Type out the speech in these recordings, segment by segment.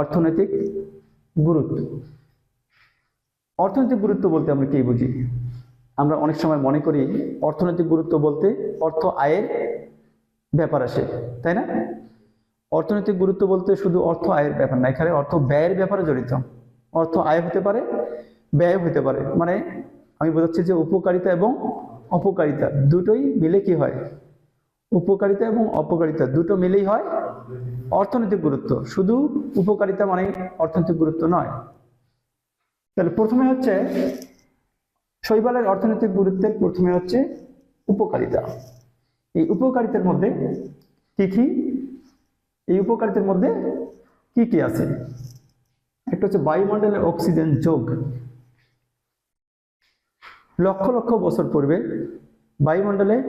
অর্থনৈতিক গুরুত্ব। অর্থনৈতিক গুরুত্ব বলতে আমরা কি বুঝি? আমরা অনেক সময় মনে করি অর্থনৈতিক গুরুত্ব বলতে অর্থ আয়ের ব্যাপার আসে, তাই না? অর্থনৈতিক গুরুত্ব বলতে শুধু অর্থ আয়ের ব্যাপার না, এখানে অর্থ ব্যয়ের ব্যাপারে জড়িত। অর্থ আয় হতে পারে, ব্যয় হতে পারে। মানে আমি বোঝাচ্ছি যে উপকারিতা এবং অপকারিতা দুটোই মিলে কি হয়? উপকারিতা এবং অপকারিতা দুটো মিলেই হয়। অর্থনৈতিক গুরুত্ব। শুধু উপকারিতা মানে অর্থনৈতিক গুরুত্ব নয়। তাহলে প্রথমে হচ্ছে, শৈবালের অর্থনৈতিক গুরুত্বের প্রথমে হচ্ছে উপকারিতা। এই উপকারিতার মধ্যে কি কি? এই উপকারিতার মধ্যে কি কি আছে? একটা হচ্ছে বায়ুমণ্ডলের অক্সিজেন যোগ। লক্ষ লক্ষ বছর পূর্বে বায়ুমণ্ডলে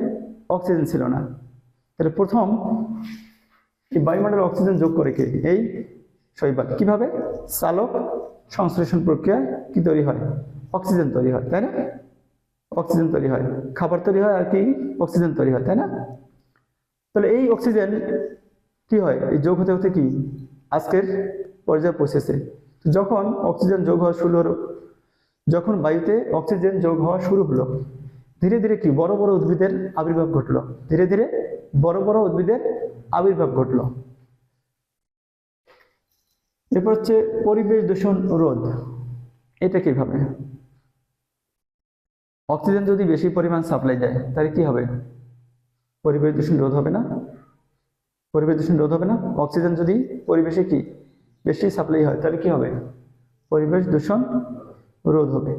অক্সিজেন ছিল না। তাহলে প্রথম এই বায়ুমণ্ডলে অক্সিজেন যোগ করে কে? এই শৈবাল। কীভাবে? চালক সংশ্লেষণ প্রক্রিয়ায় কি তৈরি হয়? অক্সিজেন তৈরি হয়, তাই না? অক্সিজেন তৈরি হয়। খাবার তৈরি হয় আর কি? অক্সিজেন তৈরি হয়, তাই না? তাহলে এই অক্সিজেন কি হয়? এই যোগ হতে হতে কি? আজকের পর্যায়ে পৌঁছেছে। যখন অক্সিজেন যোগ হওয়া শুরু হলো, যখন বায়ুতে অক্সিজেন যোগ হওয়া শুরু হলো, ধীরে ধীরে কি? বড় বড় উদ্ভিদের আবির্ভাব ঘটলো। ধীরে ধীরে বড় বড় উদ্ভিদের আবির্ভাব ঘটলো। এরপর হচ্ছে পরিবেশ দূষণ রোধ। এটা কীভাবে? অক্সিজেন যদি বেশি পরিমাণ সাপ্লাই দেয়, তাহলে কি হবে? পরিবেশ দূষণ রোধ হবে না? পরিবেশ দূষণ রোধ হবে না? অক্সিজেন যদি পরিবেশে কি বেশি সাপ্লাই হয়, তাহলে কি হবে? পরিবেশ দূষণ রোধ হবে।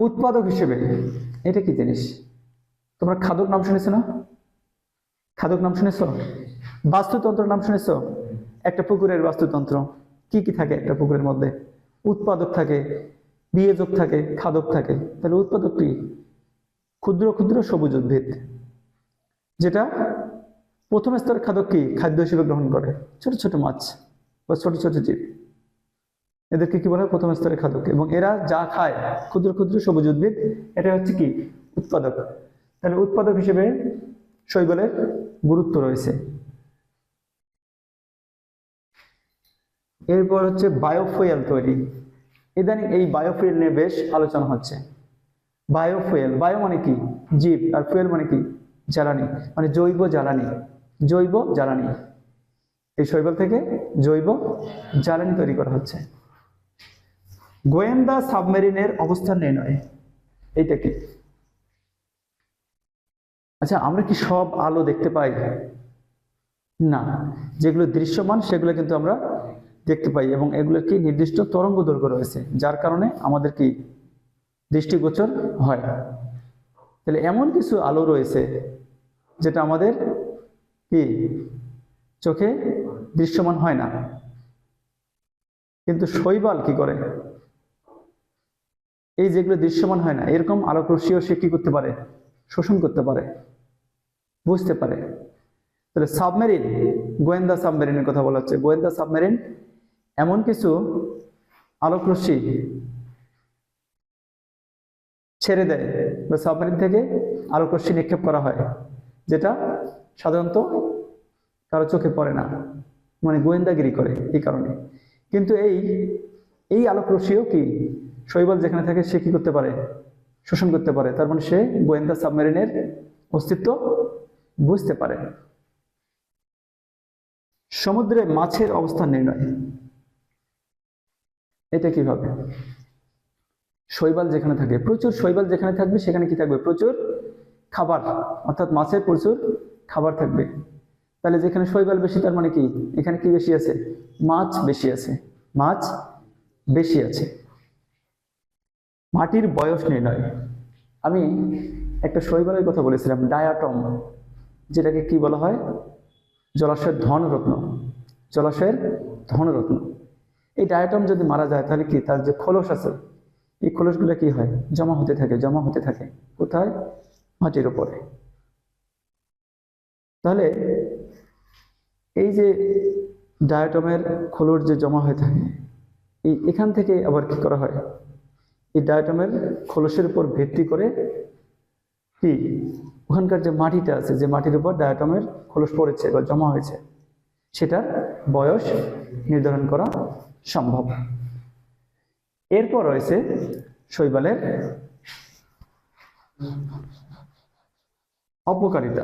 উৎপাদক হিসেবে এটা কি জিনিস? তোমরা খাদক নাম শুনেছো না? খাদক নাম শুনেছো? বাস্তুতন্ত্র নাম শুনেছ? একটা পুকুরের বাস্তুতন্ত্র। কি কি থাকে একটা পুকুরের মধ্যে? উৎপাদক থাকে, বিয়োজক থাকে, খাদক থাকে। তাহলে উৎপাদক কি? ক্ষুদ্র ক্ষুদ্র সবুজ উদ্ভিদ। যেটা প্রথম স্তরের খাদক কি? খাদ্য হিসেবে গ্রহণ করে। ছোট ছোট মাছ বা ছোট ছোট জীব। এদেরকে কি বলা? হয় প্রথম স্তরের খাদক। এবং এরা যা খায়, ক্ষুদ্র ক্ষুদ্র সবুজ উদ্ভিদ, এটা হচ্ছে কি? উৎপাদক। তাহলে উৎপাদক হিসেবে শৈবালের গুরুত্ব রয়েছে। এরপর হচ্ছে বায়োফুয়েল তৈরি। ইদানিং এই বায়োফুয়েল নিয়ে বেশ আলোচনা হচ্ছে। বায়োফুয়েল, বায়ো মানে কি? জীব, আর ফুয়েল মানে কি? জ্বালানি মানে জৈব জ্বালানি জৈব জ্বালানি। এই শৈবাল থেকে জৈব জ্বালানি তৈরি করা হচ্ছে। গোয়েন্দা সাবমেরিনের অবস্থান নির্ণয় এইটা কি? আচ্ছা আমরা কি সব আলো দেখতে পাই? না। যেগুলো দৃশ্যমান, সেগুলো কিন্তু আমরা দেখতে পাই এবং এগুলোর কি নির্দিষ্ট তরঙ্গ দৈর্ঘ্য রয়েছে, যার কারণে আমাদের কি দৃষ্টিগোচর হয়। তাহলে এমন কিছু আলো রয়েছে যেটা আমাদের কি চোখে দৃশ্যমান হয় না। কিন্তু শৈবাল কি করে? এই যেগুলো দৃশ্যমান হয় না, এরকম আলোক রশ্মিও সে কি করতে পারে? শোষণ করতে পারে। বুঝতে পারে। তাহলে সাবমেরিন, গোয়েন্দা সাবমেরিনের কথা বলা হচ্ছে। গোয়েন্দা সাবমেরিন এমন কিছু আলোক রশ্মি ছেড়ে দেয় বা সাবমেরিন থেকে আলোক রশ্মি নিক্ষেপ করা হয়, যেটা সাধারণত কারও চোখে পড়ে না মানে গোয়েন্দাগিরি করে এই কারণে। কিন্তু এই এই আলোক রশ্মিও কি শৈবাল যেখানে থাকে সে কি করতে পারে? শোষণ করতে পারে। তার মানে সে গোয়েন্দা সাবমেরিনের অস্তিত্ব বুঝতে পারে। সমুদ্রে মাছের অবস্থান নির্ণয়। এটা কীভাবে? শৈবাল যেখানে থাকে, প্রচুর শৈবাল যেখানে থাকবে, সেখানে কি থাকবে? প্রচুর খাবার, অর্থাৎ মাছের প্রচুর খাবার থাকবে। তাহলে যেখানে শৈবাল বেশি, তার মানে কি? এখানে কি বেশি আছে? মাছ বেশি আছে। মাছ বেশি আছে। মাটির বয়স নির্ণয়। আমি একটা শৈবালের কথা বলেছিলাম, ডায়াটম। যেটাকে কি বলা হয়? জলাশয়ের ধনরত্ন। জলাশয়ের ধনরত্ন। এই ডায়াটম যদি মারা যায়, তাহলে কি? তার যে খোলস আছে, এই খোলসগুলো কি হয়? জমা হতে থাকে, জমা হতে থাকে। কোথায়? মাটির উপরে। তাহলে এই যে ডায়াটমের খোলস যে জমা হয়ে থাকে, এই এখান থেকে আবার কি করা হয়? এই ডায়াটমের খোলসের উপর ভিত্তি করে কি? ওখানকার যে মাটিটা আছে, যে মাটির উপর ডায়াটমের খোলস পড়েছে বা জমা হয়েছে, সেটার বয়স নির্ধারণ করা সম্ভব। এরপর রয়েছে শৈবালের অপকারিতা।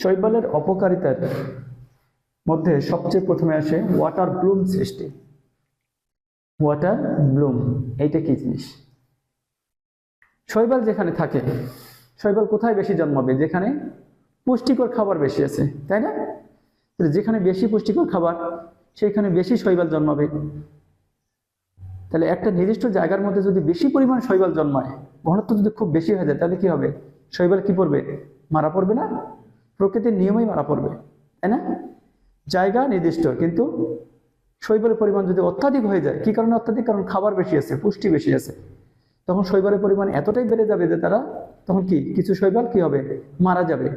শৈবালের অপকারিতার মধ্যে সবচেয়ে প্রথমে আসে ওয়াটার ব্লুম সৃষ্টি। ওয়াটার ব্লুম এইটা কি জিনিস? শৈবাল যেখানে থাকে, শৈবাল কোথায় বেশি জন্মাবে? যেখানে পুষ্টিকর খাবার বেশি আছে, তাই না? যেখানে বেশি পুষ্টিকর খাবার, সেইখানে বেশি শৈবাল জন্মাবে। তাহলে একটা নির্দিষ্ট জায়গার মধ্যে যদি বেশি পরিমাণ শৈবাল জন্মায়, ঘনত্ব যদি খুব বেশি হয়ে যায়, তাহলে কি হবে? শৈবাল কি পড়বে? মারা পড়বে না? প্রকৃতির নিয়মেই মারা পড়বে, তাই না? জায়গা নির্দিষ্ট, কিন্তু শৈবালের পরিমাণ যদি অত্যাধিক হয়ে যায়, কি কারণে অত্যাধিক? কারণ খাবার বেশি আছে, পুষ্টি বেশি আছে। তখন শৈবালের পরিমাণ এতটাই বেড়ে যাবে যে তারা, তখন কি, কিছু শৈবাল কি হবে? মারা যাবে।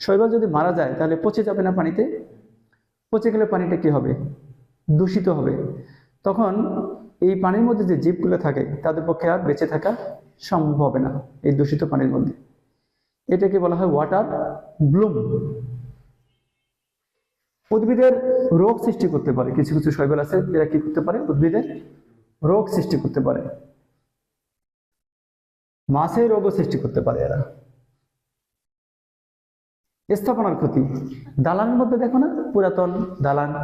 শৈবাল যদি মারা যায়, তাহলে পচে যাবে না পানিতে? পচে গেলে পানিটা কি হবে? দূষিত হবে। তখন এই পানির মধ্যে যে জীবগুলো থাকে, তাদের পক্ষে আর বেঁচে থাকা সম্ভব হবে না, এই দূষিত পানির মধ্যে। এটাকে বলা হয় ওয়াটার ব্লুম উদ্ভিদের রোগ সৃষ্টি করতে পারে। কিছু কিছু শৈবাল আছে, এরা কি করতে পারে? উদ্ভিদের রোগ সৃষ্টি করতে পারে। মাছের রোগও সৃষ্টি করতে পারে এরা। স্থাপনার ক্ষতি। দালানের মধ্যে দেখো না? পুরাতন দালান।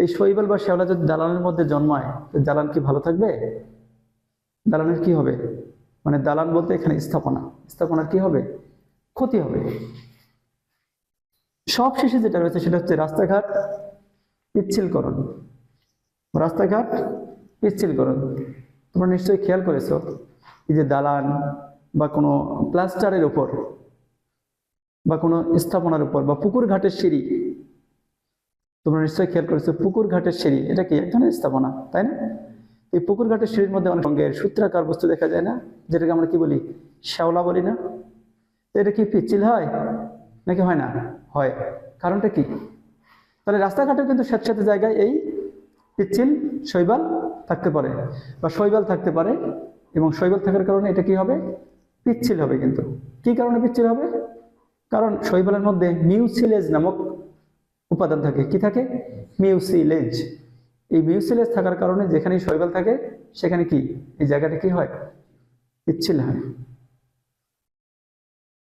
এই শৈবাল বা শ্যাওলা যদি দালানের মধ্যে জন্মায় দালান কি ভালো থাকবে? দালানের কি হবে? মানে দালান বলতে এখানে স্থাপনা। স্থাপনার কি হবে? ক্ষতি হবে। সব শেষে যেটা রয়েছে সেটা হচ্ছে রাস্তাঘাট পিচ্ছিলকরণ। রাস্তাঘাট পিচ্ছিলকরণ। তোমরা নিশ্চয়ই খেয়াল করেছ এই যে দালান বা কোনো প্লাস্টারের উপর বা কোনো স্থাপনার উপর বা পুকুর ঘাটের সিঁড়ি। তোমরা নিশ্চয়ই খেয়াল করেছ পুকুর ঘাটের সিঁড়ি, এটা কি এক ধরনের স্থাপনা, তাই না? এই পুকুর ঘাটের সিঁড়ির মধ্যে অনেক রঙের সূত্রাকার বস্তু দেখা যায় না, যেটাকে আমরা কি বলি, শ্যাওলা বলি না? এটা কি পিচ্ছিল হয় নাকি হয় না? হয়। কারণটা কি? তাহলে রাস্তাঘাটেও কিন্তু স্যাঁতস্যাঁতে জায়গায় এই পিচ্ছিল শৈবাল থাকতে পারে বা শৈবাল থাকতে পারে এবং শৈবাল থাকার কারণে এটা কি হবে? পিচ্ছিল হবে কিন্তু। কি কারণে পিচ্ছিল হবে? কারণ শৈবালের মধ্যে মিউসিলেজ নামক উপাদান থাকে। কি থাকে? মিউসিলেজ। এই মিউসিলেজ থাকার কারণে যেখানে শৈবাল থাকে, সেখানে কি? এই জায়গাটা কি হয়? পিচ্ছিল হয়।